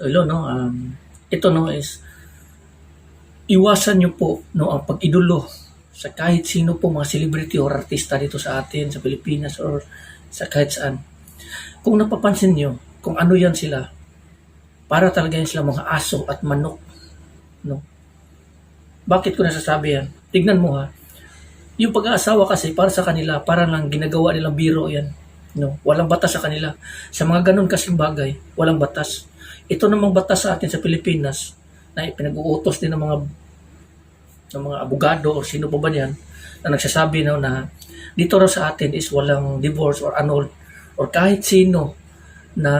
So, ilo, no, um, ito, no, is, iwasan nyo po, no, ang pag-idolo sa kahit sino po mga celebrity or artista dito sa atin, sa Pilipinas, or sa kahit saan. Kung napapansin nyo, kung ano yan sila, para talaga yan sila mga aso at manok. No? Bakit ko nasasabi yan? Tignan mo ha. Yung pag-aasawa kasi para sa kanila, para lang ginagawa nilang biro yan. No? Walang batas sa kanila. Sa mga ganun kasing bagay, walang batas. Ito namang batas sa atin sa Pilipinas na pinag-uutos din ng mga ng mga abogado o sino pa ba yan na nagsasabi no, na dito raw sa atin is walang divorce or annul or kahit sino na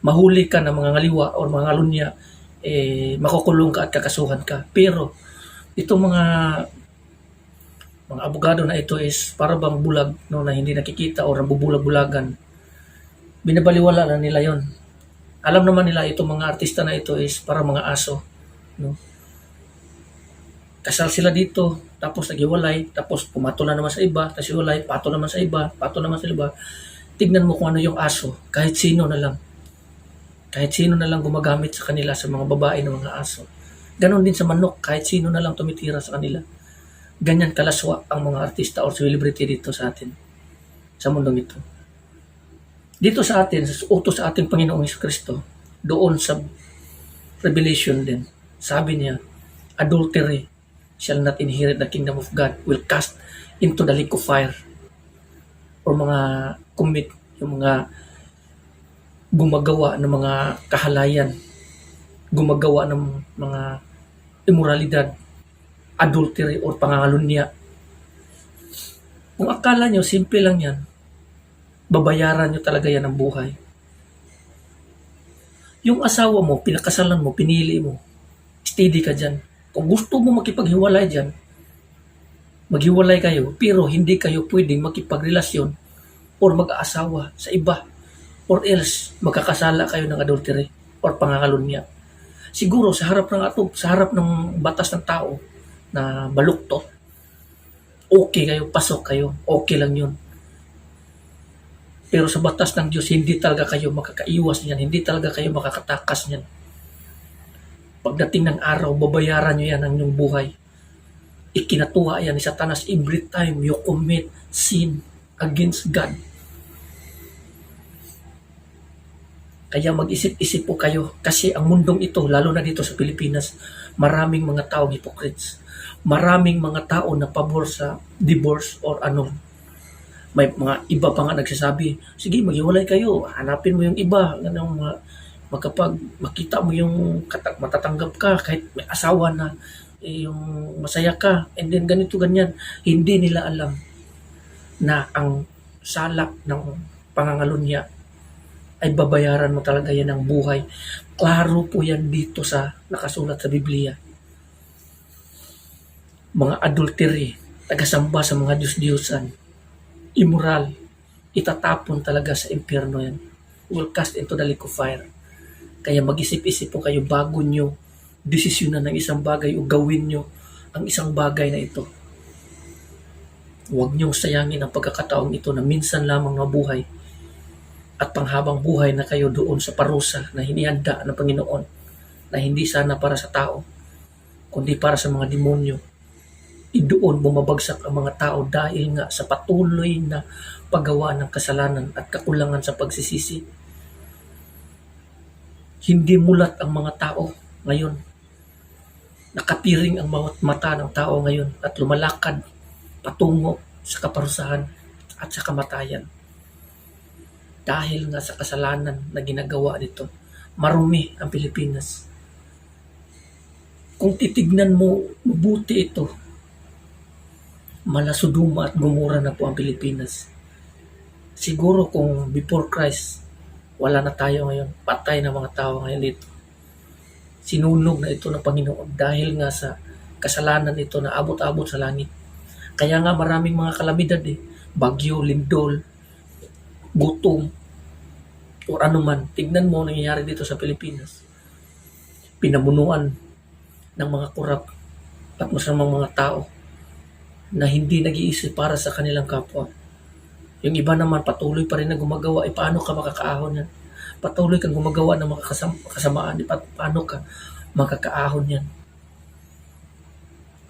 mahuli ka ng mga ngaliwa or mga ngalunya eh, makukulong ka at kakasuhan ka. Pero itong mga mga abogado na ito is para bang bulag no, na hindi nakikita o nabubulag-bulagan. Binabaliwala na nila yon. Alam naman nila itong mga artista na ito is para mga aso. No? Kasal sila dito, tapos naghiwalay, tapos pumato na naman sa iba, tapos hiwalay, pato naman sa iba, pato naman sa iba. Tignan mo kung ano yung aso, kahit sino na lang. Kahit sino na lang gumagamit sa kanila sa mga babae ng mga aso. Ganon din sa manok, kahit sino na lang tumitira sa kanila. Ganyan kalaswa ang mga artista or celebrity dito sa atin. Sa mundong ito. Dito sa atin, sa utos sa ating Panginoong Hesus Kristo, doon sa Revelation din, sabi niya, adultery shall not inherit the kingdom of God, will cast into the lake of fire. Or mga commit, yung mga gumagawa ng mga kahalayan, gumagawa ng mga immoralidad, adultery or pangangalunya. Kung akala nyo, simple lang yan, babayaran nyo talaga yan ng buhay. Yung asawa mo, pinakasalan mo, pinili mo, steady ka dyan. Kung gusto mo makipaghiwalay dyan, maghiwalay kayo, pero hindi kayo pwedeng makipagrelasyon or mag-aasawa sa iba or else magkakasala kayo ng adultery or pangangalunya. Siguro sa harap ng ato, sa harap ng batas ng tao na baluktot, okay kayo, pasok kayo, okay lang yun. Pero sa batas ng Diyos, hindi talaga kayo makakaiwas niyan, hindi talaga kayo makakatakas niyan. Pagdating ng araw, babayaran nyo yan ang inyong buhay. Ikinatuwa yan ni Satanas every time you commit sin against God. Kaya mag-isip-isip po kayo kasi ang mundong ito, lalo na dito sa Pilipinas, maraming mga taong hypocrites. Maraming mga tao na pabor sa divorce or ano. May mga iba pa nga nagsasabi, sige maghiwalay kayo, hanapin mo yung iba. Ganun, mga, magkapag makita mo yung kata- matatanggap ka kahit may asawa na eh, yung masaya ka and then ganito ganyan hindi nila alam na ang salak ng pangangalunya ay babayaran mo talaga yan ng buhay. Klaro po yan dito sa nakasulat sa Biblia. Mga adultery tagasamba sa mga Diyos-Diyosan. Immoral itatapon talaga sa impyerno yan. Will cast into the lake of fire. Kaya mag-isip-isip po kayo bago nyo desisyonan ng isang bagay o gawin nyo ang isang bagay na ito. Huwag niyong sayangin ang pagkakataong ito na minsan lamang mabuhay at panghabang buhay na kayo doon sa parusa na hinihanda ng Panginoon na hindi sana para sa tao, kundi para sa mga demonyo. Idoon bumabagsak ang mga tao dahil nga sa patuloy na paggawa ng kasalanan at kakulangan sa pagsisisi hindi mulat ang mga tao ngayon. Nakapiring ang bawat mata ng tao ngayon at lumalakad patungo sa kaparusahan at sa kamatayan. Dahil nga sa kasalanan na ginagawa nito, marumi ang Pilipinas. Kung titignan mo mabuti ito, malasuduma at gumura na po ang Pilipinas. Siguro kung before Christ, wala na tayo ngayon. Patay na mga tao ngayon dito. Sinunog na ito ng Panginoon dahil nga sa kasalanan ito na abot-abot sa langit. Kaya nga maraming mga kalamidad eh. Bagyo, lindol, gutom, o ano man. Tignan mo ang nangyayari dito sa Pilipinas. Pinamunuan ng mga kurap at masamang mga tao na hindi nag-iisip para sa kanilang kapwa. Yung iba naman patuloy pa rin na gumagawa, eh paano ka makakaahon yan? patuloy kang gumagawa ng mga kasam- kasamaan, pa, paano ka makakaahon yan?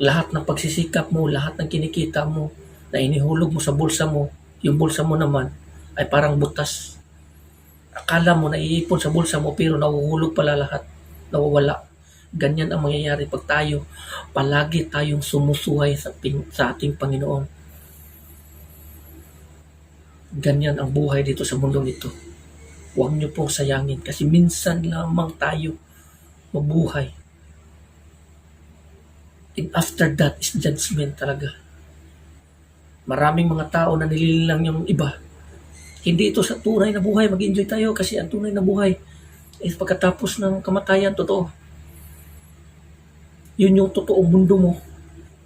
Lahat ng pagsisikap mo, lahat ng kinikita mo, na inihulog mo sa bulsa mo, yung bulsa mo naman ay parang butas. Akala mo na iipon sa bulsa mo pero nahuhulog pala lahat, nawawala. Ganyan ang mangyayari pag tayo, palagi tayong sumusuhay sa, ping- sa ating Panginoon. Ganyan ang buhay dito sa mundo nito. Huwag niyo pong sayangin kasi minsan lamang tayo mabuhay. And after that is judgment talaga. Maraming mga tao na nilililang yung iba. Hindi ito sa tunay na buhay. Mag-enjoy tayo kasi ang tunay na buhay is pagkatapos ng kamatayan, totoo. Yun yung totoong mundo mo.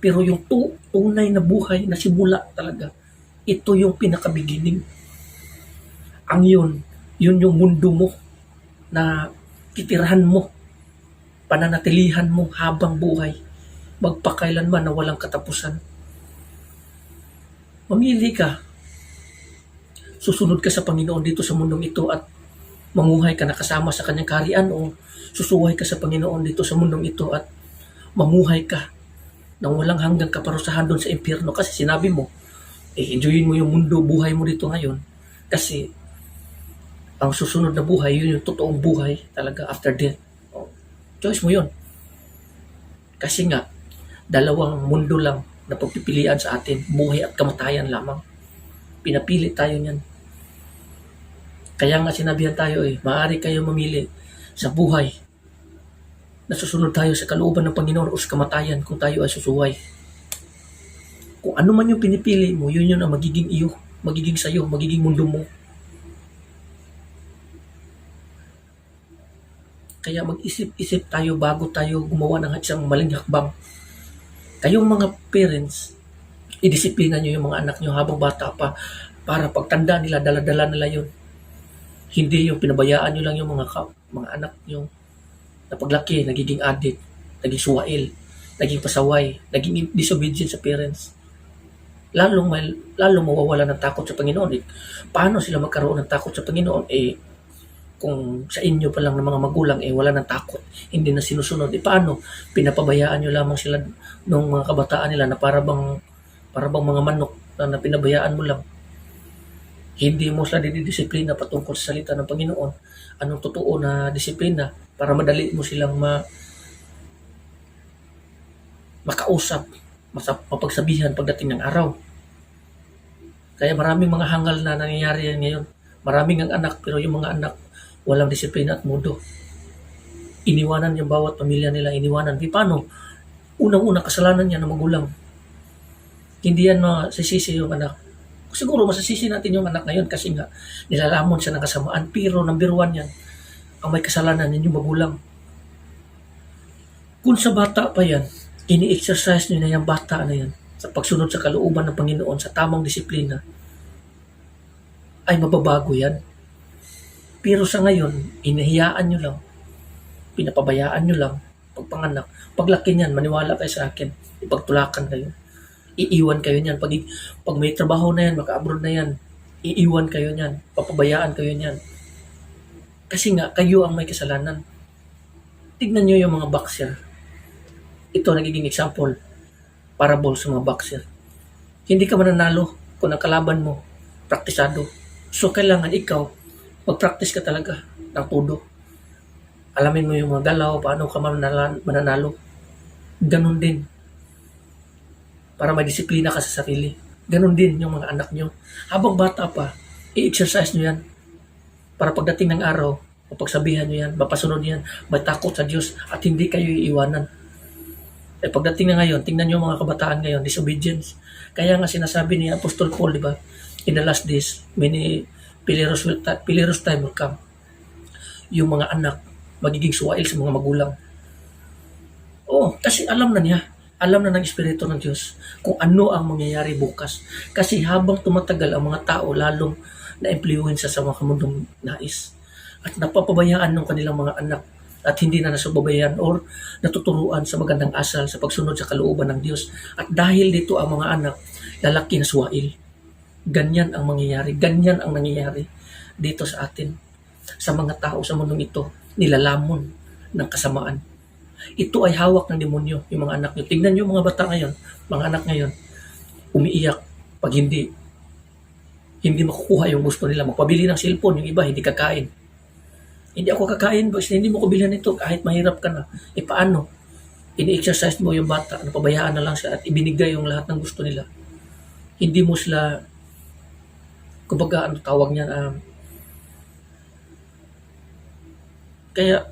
Pero yung tu- tunay na buhay na simula talaga, ito yung pinakabigining. Ang yun, yun yung mundo mo na titirahan mo, pananatilihan mo habang buhay, magpakailanman na walang katapusan. Mamili ka. Susunod ka sa Panginoon dito sa mundong ito at mamuhay ka na kasama sa kanyang karian o susuway ka sa Panginoon dito sa mundong ito at mamuhay ka nang walang hanggang kaparusahan doon sa impyerno kasi sinabi mo, eh, enjoyin mo yung mundo, buhay mo dito ngayon kasi ang susunod na buhay, yun yung totoong buhay talaga after death. Oh, choice mo yun. Kasi nga, dalawang mundo lang na pagpipilian sa atin, buhay at kamatayan lamang. Pinapili tayo niyan. Kaya nga sinabihan tayo eh, maaari kayo mamili sa buhay na susunod tayo sa kalooban ng Panginoon o sa kamatayan kung tayo ay susuway. Kung ano man yung pinipili mo, yun yun ang magiging iyo, magiging sayo, magiging mundo mo. Kaya mag-isip-isip tayo bago tayo gumawa ng isang maling hakbang. Kayong mga parents, idisiplina nyo yung mga anak nyo habang bata pa para pagtanda nila, dala-dala nila yun. Hindi yung pinabayaan nyo lang yung mga, ka- mga anak nyo na paglaki, nagiging addict, naging suwail, naging pasaway, naging disobedient sa parents. Lalong, may, lalong mawawala ng takot sa Panginoon. Eh, paano sila magkaroon ng takot sa Panginoon? Eh, kung sa inyo pa lang ng mga magulang eh wala ng takot, hindi na sinusunod, eh paano? Pinapabayaan nyo lamang sila nung mga kabataan nila na para bang, para bang mga manok na, na pinabayaan mo lang. Hindi mo sila didisiplina patungkol sa salita ng Panginoon. Anong totoo na disiplina para madali mo silang ma, makausap, mapagsabihan pagdating ng araw. Kaya maraming mga hangal na nangyayari ngayon. Maraming ang anak pero yung mga anak walang disiplina at mudo. Iniwanan yung bawat pamilya nila, iniwanan. Di paano? Unang-unang kasalanan niya ng magulang. Hindi yan masisisi yung anak. Siguro masasisi natin yung anak ngayon kasi nga nilalamon siya ng kasamaan. Pero number one yan, ang may kasalanan yan yung magulang. Kung sa bata pa yan, ini-exercise niyo na yung bata na yan sa pagsunod sa kalooban ng Panginoon sa tamang disiplina, ay mababago yan. Pero sa ngayon, inahiyaan nyo lang. Pinapabayaan nyo lang. Pagpanganak. Paglaki niyan, maniwala kayo sa akin. Ipagtulakan kayo. Iiwan kayo niyan. Pag, pag may trabaho na yan, maka-abroad na yan, iiwan kayo niyan. Papabayaan kayo niyan. Kasi nga, kayo ang may kasalanan. Tignan nyo yung mga boxer. Ito nagiging example. Parable sa mga boxer. Hindi ka mananalo kung ang kalaban mo, praktisado. So, kailangan ikaw, mag-practice ka talaga ng todo. Alamin mo yung mga galaw, paano ka mananalo. Ganon din. Para may disiplina ka sa sarili. Ganon din yung mga anak nyo. Habang bata pa, i-exercise nyo yan. Para pagdating ng araw, mapagsabihan nyo yan, mapasunod yan, may takot sa Diyos at hindi kayo iiwanan. Eh pagdating na ngayon, tingnan nyo mga kabataan ngayon, disobedience. Kaya nga sinasabi ni Apostol Paul, di ba? In the last days, many Piliros, will ta- time will come. Yung mga anak, magiging suwail sa mga magulang. Oh, kasi alam na niya, alam na ng Espiritu ng Diyos kung ano ang mangyayari bukas. Kasi habang tumatagal ang mga tao, lalong na-influence sa mga kamundong nais. At napapabayaan ng kanilang mga anak at hindi na nasubabayan or natuturuan sa magandang asal sa pagsunod sa kalooban ng Diyos. At dahil dito ang mga anak, lalaki na suwail. Ganyan ang mangyayari. Ganyan ang nangyayari dito sa atin. sa mga tao sa mundong ito, nilalamon ng kasamaan. Ito ay hawak ng demonyo, yung mga anak nyo. Tingnan nyo mga bata ngayon, mga anak ngayon, umiiyak pag hindi hindi makukuha yung gusto nila. Magpabili ng cellphone, yung iba hindi kakain. Hindi ako kakain, boss. Hindi mo ko bilhan ito kahit mahirap ka na. E paano? Ini-exercise mo yung bata, napabayaan na lang siya at ibinigay yung lahat ng gusto nila. Hindi mo sila, kumbaga, ano tawag niyan, um, kaya,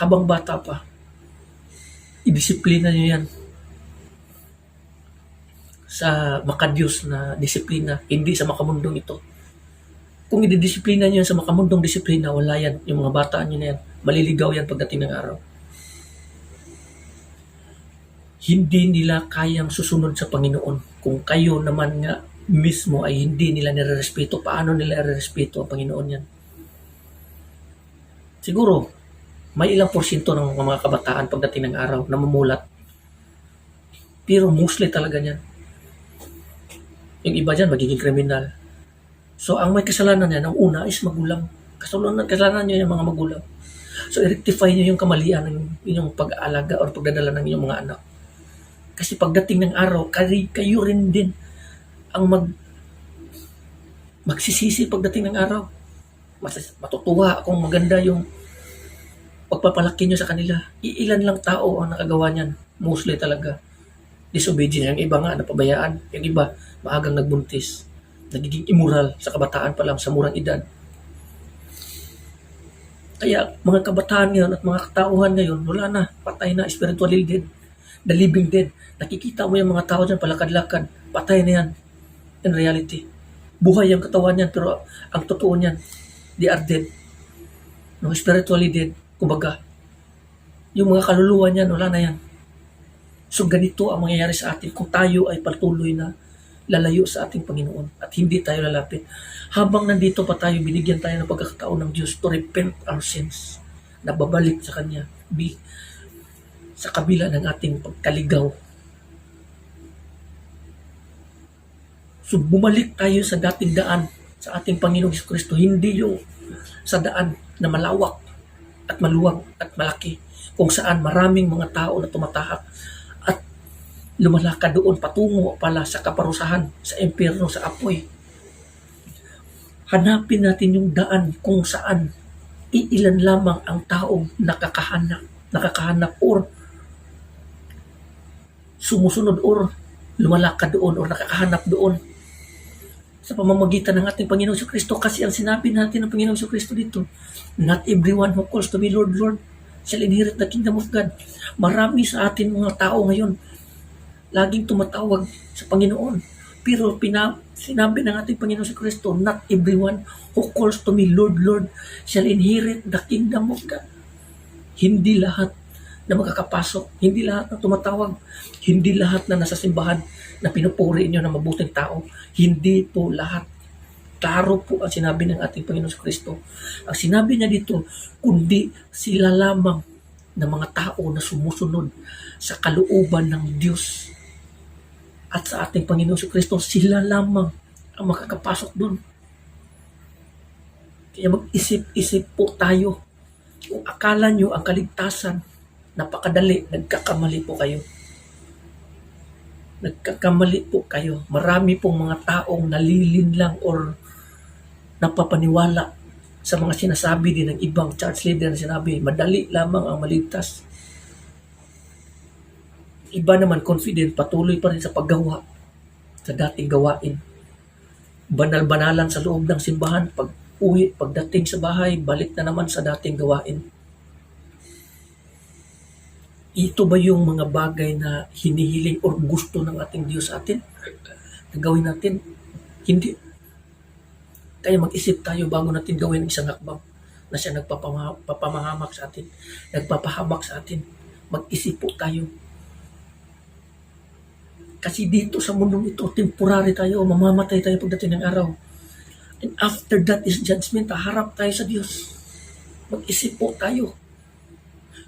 habang bata pa, idisiplina niyo yan sa makadiyos na disiplina, hindi sa makamundong ito. Kung ididisiplina niyo yan sa makamundong disiplina, wala yan. Yung mga bata niyo na yan, maliligaw yan pagdating ng araw. Hindi nila kayang susunod sa Panginoon. Kung kayo naman nga mismo ay hindi nila nirerespeto, paano nila nirerespeto ang Panginoon yan? Siguro, may ilang porsyento ng mga kabataan pagdating ng araw na mamulat. Pero mostly talaga niyan. Yung iba dyan, magiging kriminal. So, ang may kasalanan niyan, ang una is magulang. Kasalanan, kasalanan niyo yung mga magulang. So, i-rectify niyo yung kamalian ng inyong pag-aalaga or pagdadala ng inyong mga anak. Kasi pagdating ng araw, kayo, kayo rin din ang mag magsisisi pagdating ng araw. Mas, matutuwa kung maganda yung pagpapalaki nyo sa kanila. Iilan lang tao ang nakagawa niyan. Mostly talaga. Disobedient. Yung iba nga, napabayaan. Yung iba, maagang nagbuntis. Nagiging immoral sa kabataan pa lang, sa murang edad. Kaya mga kabataan ngayon at mga katauhan ngayon, wala na, patay na, spiritually dead. The living dead. Nakikita mo yung mga tao dyan, palakad-lakad. Patay na yan. In reality. Buhay yung katawan niyan, pero ang totoo niyan, they are dead. No, spiritually dead. Kumbaga, yung mga kaluluwa niyan, wala na yan. So ganito ang mangyayari sa atin kung tayo ay patuloy na lalayo sa ating Panginoon at hindi tayo lalapit. Habang nandito pa tayo, binigyan tayo ng pagkakataon ng Diyos to repent our sins. Na babalik sa Kanya. Be, sa kabila ng ating pagkaligaw. So bumalik tayo sa dating daan sa ating Panginoong Kristo. Hindi yung sa daan na malawak at maluwag at malaki kung saan maraming mga tao na tumatahak at lumalakad doon patungo pala sa kaparusahan, sa impyerno, sa apoy. Hanapin natin yung daan kung saan iilan lamang ang taong nakakahanap, nakakahanap or sumusunod or lumalakad doon or nakakahanap doon sa pamamagitan ng ating Panginoong Kristo kasi ang sinabi natin ng Panginoong Kristo dito, not everyone who calls to me Lord, Lord, shall inherit the kingdom of God. Marami sa atin mga tao ngayon, laging tumatawag sa Panginoon. Pero pina, sinabi ng ating Panginoong Hesus Kristo, not everyone who calls to me Lord, Lord, shall inherit the kingdom of God. Hindi lahat na makakapasok, hindi lahat na tumatawag, hindi lahat na nasa simbahan na pinupuri inyo na mabuting tao, hindi po lahat. Klaro po ang sinabi ng ating Panginoon sa Kristo. Ang sinabi niya dito, kundi sila lamang na mga tao na sumusunod sa kalooban ng Diyos at sa ating Panginoon sa Kristo, sila lamang ang makakapasok doon. Kaya mag-isip-isip po tayo. Kung akala nyo ang kaligtasan, napakadali, nagkakamali po kayo nagkakamali po kayo. Marami pong mga taong nalilinlang or napapaniwala sa mga sinasabi din ng ibang church leader na sinabi, madali lamang ang maligtas. Iba naman confident, patuloy pa rin sa paggawa sa dating gawain. Banal-banalan sa loob ng simbahan, pag uwi, pagdating sa bahay, balik na naman sa dating gawain ito ba yung mga bagay na hinihiling or gusto ng ating Diyos sa atin? Na gawin natin? Hindi. Kaya mag-isip tayo bago natin gawin ang isang hakbang na siya nagpapamahamak sa atin, nagpapahamak sa atin. Mag-isip po tayo. Kasi dito sa mundong ito, temporary tayo, mamamatay tayo pagdating ng araw. And after that is judgment, haharap tayo sa Diyos. Mag-isip po tayo.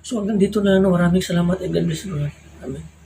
So hanggang dito na lang. Maraming salamat and God bless you. Amen.